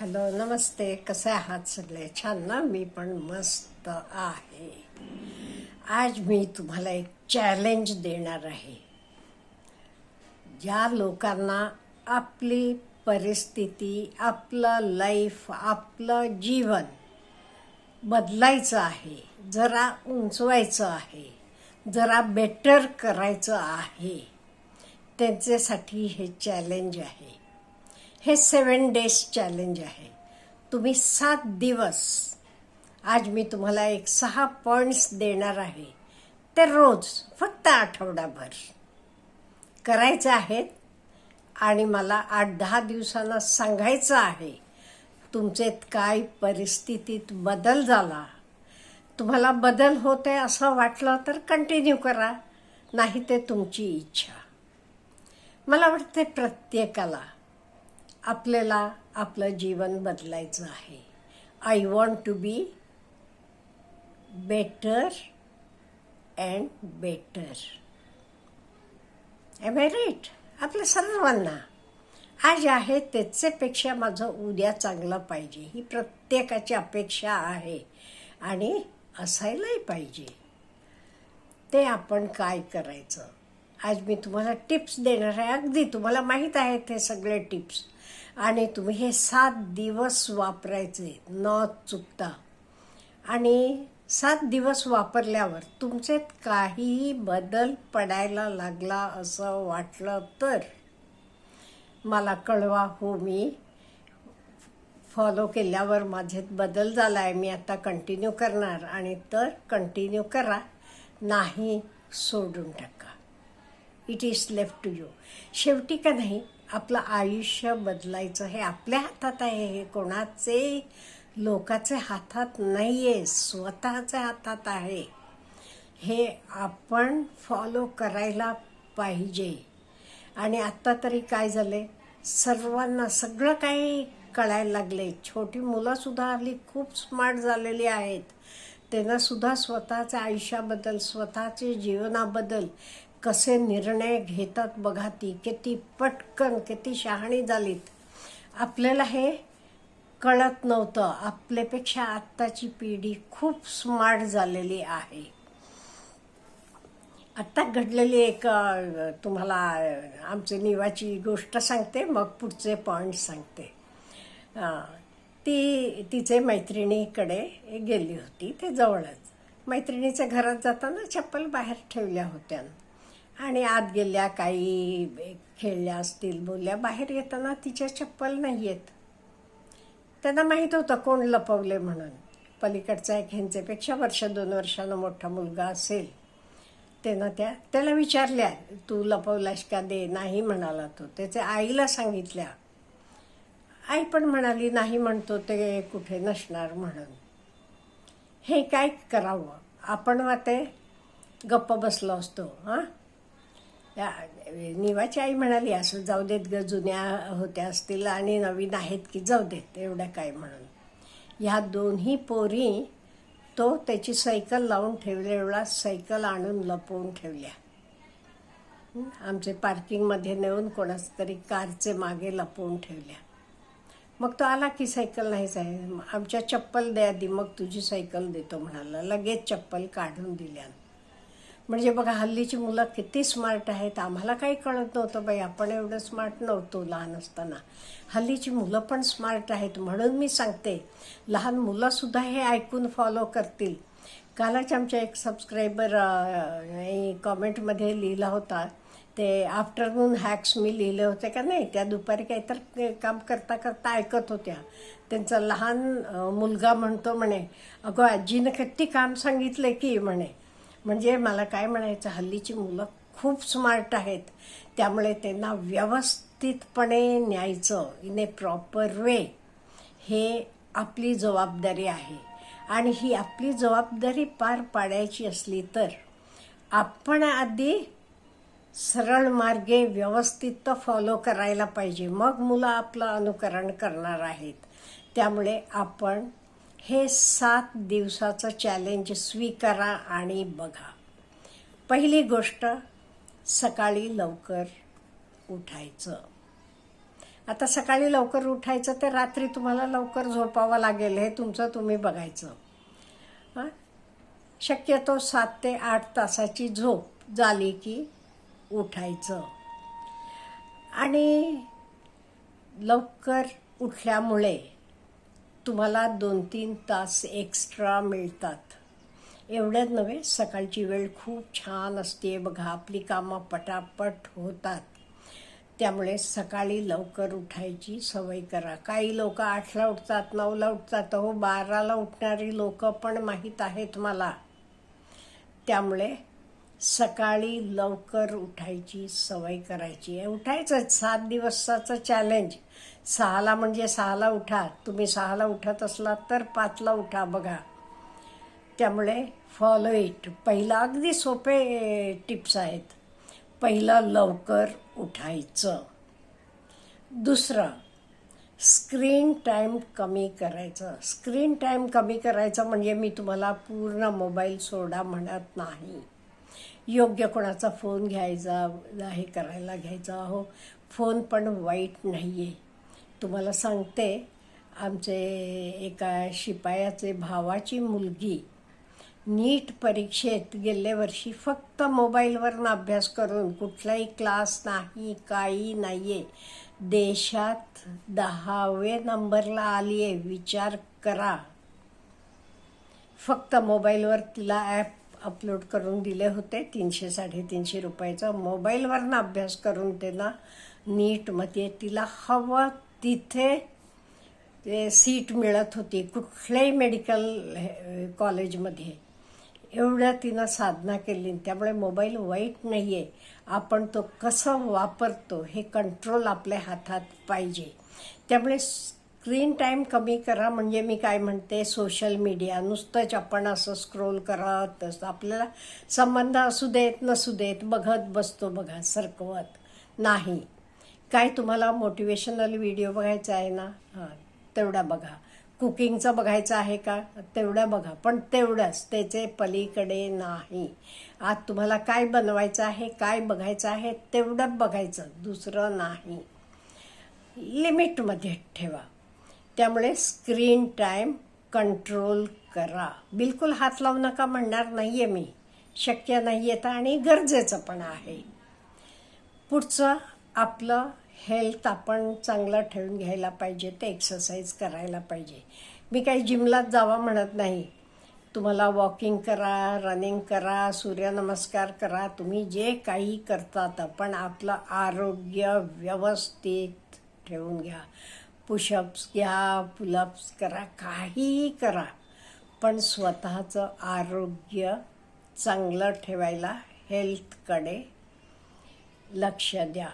Hello नमस्ते कसे आहात सगळे? छान ना? मी पण मस्त आहे. आज मी तुम्हाला एक चॅलेंज देणार आहे. ज्या लोकांना आपली परिस्थिती आपलं लाईफ आपलं जीवन बदलायचं आहे जरा उंचवायचं आहे जरा बेटर करायचं आहे त्यांच्यासाठी हे चॅलेंज आहे. हे सेवन डेज चॅलेंज आहे. तुम्ही सात दिवस आज मी तुम्हाला एक सहा पॉईंट्स देणार आहे. ते रोज फक्त आठवडाभर. करायचं आहेत आणि मला आठ दहा दिवसांना सांगायचं आहे. तुमचे काय परिस्थितीत बदल झाला? तुम्हाला बदल होते असं वाटलं तर कंटिन्यू करा. नाही ते तुमची इच्छा. मला वाटते प्रत्येकाला आपल्याला आपलं जीवन बदलायचं आहे. I want to be better and better am I right आपल्या सर्वांना. आज आहे त्याचेपेक्षा माझं उद्या चांगलं पाहिजे. ही प्रत्येकाची अपेक्षा आहे आणि असायलाही पाहिजे. ते आपण काय करायचं? आज मी तुम्हाला टिप्स देणार आहे. अगदी तुम्हाला माहीत आहेत हे सगळे टिप्स. आणि तुम्ही हे सात दिवस वापरायचे. न चुकता. आणि सात दिवस वापरल्यावर तुमचे काहीही बदल पडायला लागला असं वाटलं तर मला कळवा. हो मी फॉलो केल्यावर माझ्यात बदल झाला आहे मी आता कंटिन्यू करणार आणि तर कंटिन्यू करा. नाही सोडून टाका. It is left to you शेवटी का नाही आपलं आयुष्य बदलायचं हे आपल्या हातात आहे हे कोणाचे लोकाचे हातात नाही आहे स्वतःच्या हातात आहे. हे आपण फॉलो करायला पाहिजे. आणि आत्ता तरी काय झाले सर्वांना सगळं काही कळायला लागले छोटी मुलंसुद्धा हल्ली खूप स्मार्ट झालेली आहेत. त्यांनासुद्धा स्वतःच्या आयुष्याबद्दल स्वतःचे जीवनाबद्दल कसे निर्णय घेतात बघा ती. किती पटकन किती शहाणी झालीत. आपल्याला हे कळत नव्हतं. आपल्यापेक्षा आत्ताची पिढी खूप स्मार्ट झालेली आहे. आत्ता घडलेली एक तुम्हाला आमचे आमची निवाची गोष्ट सांगते मग पुढचे पॉईंट सांगते. ती तिचे मैत्रिणीकडे गेली होती ते जवळच. मैत्रिणीच्या घरात जाताना चप्पल बाहेर ठेवल्या होत्या. आणि आत गेल्या काही खेळल्या असतील बोलल्या बाहेर येताना तिच्या चप्पल नाही आहेत त्यांना माहीत होतं कोण लपवले म्हणून. पलीकडचा एक ह्यांच्यापेक्षा वर्ष दोन वर्षानं मोठा मुलगा असेल. त्यानं त्या त्याला विचारल्या तू लपवलास का? दे नाही म्हणाला तो. त्याच्या आईला सांगितल्या. आई पण म्हणाली नाही म्हणतो ते कुठे नसणार म्हणून. हे काय करावं? आपण वाते गप्प बसलो असतो हां? निवाची आई म्हणाली असं जाऊ देत ग जुन्या होत्या असतील आणि नवीन आहेत की जाऊ देत एवढं काय म्हणून ह्या दोन्ही पोरी तो त्याची सायकल लावून ठेवल्या एवढा सायकल आणून लपवून ठेवल्या. आमचे पार्किंगमध्ये नेऊन कोणाच तरी कारचे मागे लपवून ठेवल्या. मग तो आला की सायकल नाहीच आहे आमच्या चप्पल द्या आधी मग तुझी सायकल देतो म्हणाला. लगेच चप्पल काढून दिल्या म्हणजे बघा हल्लीची मुलं किती स्मार्ट आहेत. आम्हाला काही कळत नव्हतं बाई आपण एवढं स्मार्ट नव्हतो लहान असताना. हल्लीची मुलं पण स्मार्ट आहेत म्हणून मी सांगते लहान मुलंसुद्धा हे ऐकून फॉलो करतील. कालच आमच्या एक सबस्क्रायबर कॉमेंटमध्ये लिहिला होता ते आफ्टरनून हॅक्स मी लिहिले होते का नाही त्या दुपारी काहीतरी काम करता करता ऐकत होत्या. त्यांचा लहान मुलगा म्हणतो म्हणे अगं आजीनं किती काम सांगितलं की म्हणे. म्हणजे मला काय म्हणायचं हल्लीची मुलं खूप स्मार्ट आहेत. त्यामुळे त्यांना व्यवस्थितपणे न्यायचं इन ए प्रॉपर वे हे आपली जबाबदारी आहे. आणि ही आपली जबाबदारी पार पाडायची असली तर आपण आधी सरळ मार्गे व्यवस्थित फॉलो करायला पाहिजे. मग मुलं आपलं अनुकरण करणार आहेत. त्यामुळे आपण हे सात दिवसाचं चॅलेंज स्वीकारा आणि बघा. पहिली गोष्ट सकाळी लवकर उठायचं. आता सकाळी लवकर उठायचं ते रात्री तुम्हाला लवकर झोपावं लागेल हे तुमचं तुम्ही बघायचं. हां? शक्यतो सात ते आठ तासाची झोप झाली की उठायचं. आणि लवकर उठल्यामुळे तुम्हाला दोन तीन तास एक्स्ट्रा मिळतात. एवढ्याच नव्हे सकाळची वेळ खूप छान असते. बघा आपली कामं पटापट होतात. त्यामुळे सकाळी लवकर उठायची सवय करा. काही लोक आठला उठतात नऊला उठतात. हो बाराला उठणारी लोक पण माहीत आहेत मला. त्यामुळे सकाळी लवकर उठायची सवय करायची. आहे उठायचं. सात दिवसाचं चॅलेंज सहाला म्हणजे सहाला उठा. तुम्ही सहाला उठत असलात तर पाचला उठा बघा. त्यामुळे फॉलो इट पहिला अगदी सोपे टिप्स आहेत. पहिलं लवकर उठायचं. दुसरं स्क्रीन टाईम कमी करायचं. स्क्रीन टाईम कमी करायचं म्हणजे मी तुम्हाला पूर्ण मोबाईल सोडा म्हणत नाही. योग्य कोणाचा फोन घ्यायचा हे करायला घ्यायचा हो. फोन पण वाईट नाही आहे तुम्हाला सांगते आमचे एका शिपायाचे भावाची मुलगी नीट परीक्षेत गेल्या वर्षी फक्त मोबाईलवरनं अभ्यास करून कुठलाही क्लास नाही काही नाही आहे देशात दहावे नंबरला आली आहे विचार करा. फक्त मोबाईलवर तिला ॲप अपलोड करून दिले होते. तीनशे साडेतीनशे रुपयाचं. मोबाईलवरनं अभ्यास करून त्यांना नीटमध्ये म्हणजे तिला हवं तिथे ते सीट मिळत होती. कुठल्याही मेडिकल कॉलेजमध्ये एवढ्या तिनं साधना केली. त्यामुळे मोबाईल वाईट नाही आहे आपण तो कसं वापरतो हे कंट्रोल आपल्या हातात पाहिजे. त्यामुळे स्क्रीन टाईम कमी करा म्हणजे मी काय म्हणते सोशल मीडिया नुसतंच आपण असं स्क्रोल करत असतं आपल्याला संबंध असू देत नसू देत बघत बसतो बघा सरकवत नाही. काय तुम्हाला मोटिवेशनल व्हिडिओ बघायचा आहे ना? हां तेवढा बघा. कुकिंगचं बघायचं आहे का? तेवढं बघा पण तेवढंच त्याचे पलीकडे नाही. आज तुम्हाला काय बनवायचं आहे काय बघायचं आहे तेवढं बघायचं दुसरं नाही. लिमिटमध्ये ठेवा. त्यामुळे स्क्रीन टाईम कंट्रोल करा. बिलकुल हात लावू नका म्हणणार नाही आहे मी. शक्य नाही येतं आणि गरजेचं पण आहे. पुढचं आपलं हेल्थ आपण चांगलं ठेवून घ्यायला पाहिजे ते एक्सरसाइज करायला पाहिजे. मी काही जिमलाच जावा म्हणत नाही. तुम्हाला वॉकिंग करा रनिंग करा सूर्यनमस्कार करा तुम्ही जे काही करतात पण आपलं आरोग्य व्यवस्थित ठेवून घ्या. पुशअप्स घ्या पुलअप्स करा काहीही करा. पण स्वतःचं आरोग्य चांगलं ठेवायला हेल्थकडे लक्ष द्या.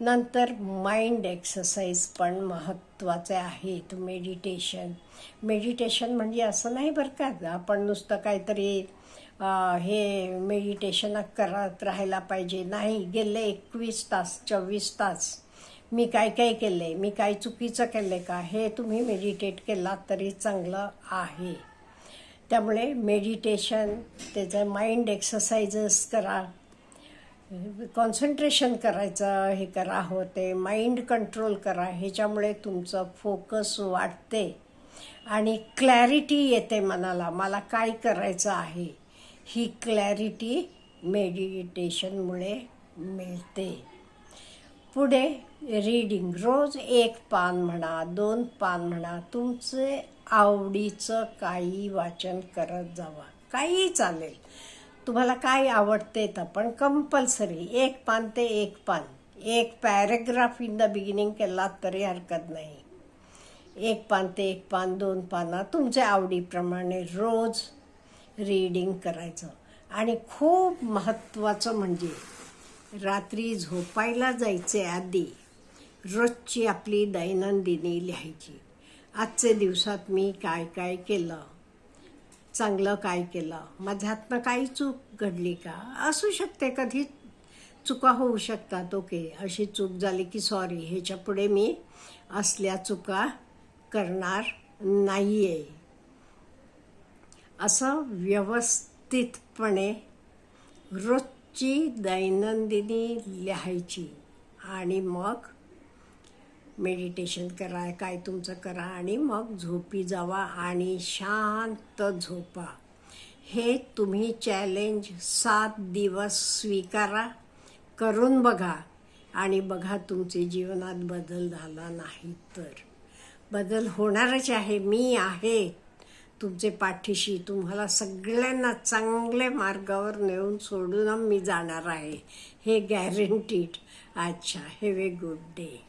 नंतर माइंड एक्सरसाइज पण महत्त्वाचे आहेत. मेडिटेशन. मेडिटेशन म्हणजे असं नाही बरं का आपण नुसतं काहीतरी हे मेडिटेशन करत राहायला पाहिजे. नाही गेले एकवीस तास चोवीस तास मी काय काय केलं आहे मी काय चुकीचं केलं आहे का? हे तुम्ही मेडिटेट केलात तरी चांगलं आहे. त्यामुळे मेडिटेशन त्याचं माइंड एक्सरसाइजेस करा. कॉन्सन्ट्रेशन करायचं हे करा होते माइंड कंट्रोल करा. ह्याच्यामुळे तुमचं फोकस वाढते. आणि क्लॅरिटी येते मनाला. मला काय करायचं आहे? ही क्लॅरिटी मेडिटेशनमुळे मिळते. पुढे रीडिंग रोज एक पान म्हणा दोन पान म्हणा तुमचे आवडीचं काही वाचन करत जावा. काही चालेल. तुम्हाला काय आवडते तर पण कंपल्सरी एक पान ते एक पान. एक पॅरेग्राफ इन द बिगिनिंग केला तरी हरकत नाही. एक पान ते एक पान दोन पानं तुमच्या आवडीप्रमाणे रोज रीडिंग करायचं. आणि खूप महत्त्वाचं म्हणजे रात्री झोपायला जायचे आधी रोजची आपली दैनंदिनी लिहायची. आजचे दिवसात मी काय काय केलं? चांगलं काय केलं? माझ्यातनं काही चूक घडली का? असू शकते कधी चुका होऊ शकतात ओके. अशी चूक झाली की सॉरी ह्याच्या पुढे मी असल्या चुका करणार नाही आहे असं व्यवस्थितपणे रोजची दैनंदिनी लिहायची आणि मग मेडिटेशन करा काय तुमचं करा आणि मग झोपी जावा आणि शांत झोपा. हे तुम्ही चॅलेंज सात दिवस स्वीकारा करून बघा आणि बघा तुमचे जीवनात बदल झाला नाही तर. बदल होणारच आहे मी आहे. तुमचे पाठीशी तुम्हाला सगळ्यांना चांगल्या मार्गावर नेऊन सोडून मी जाणार आहे. हे गॅरंटीड अच्छा हॅव ए गुड डे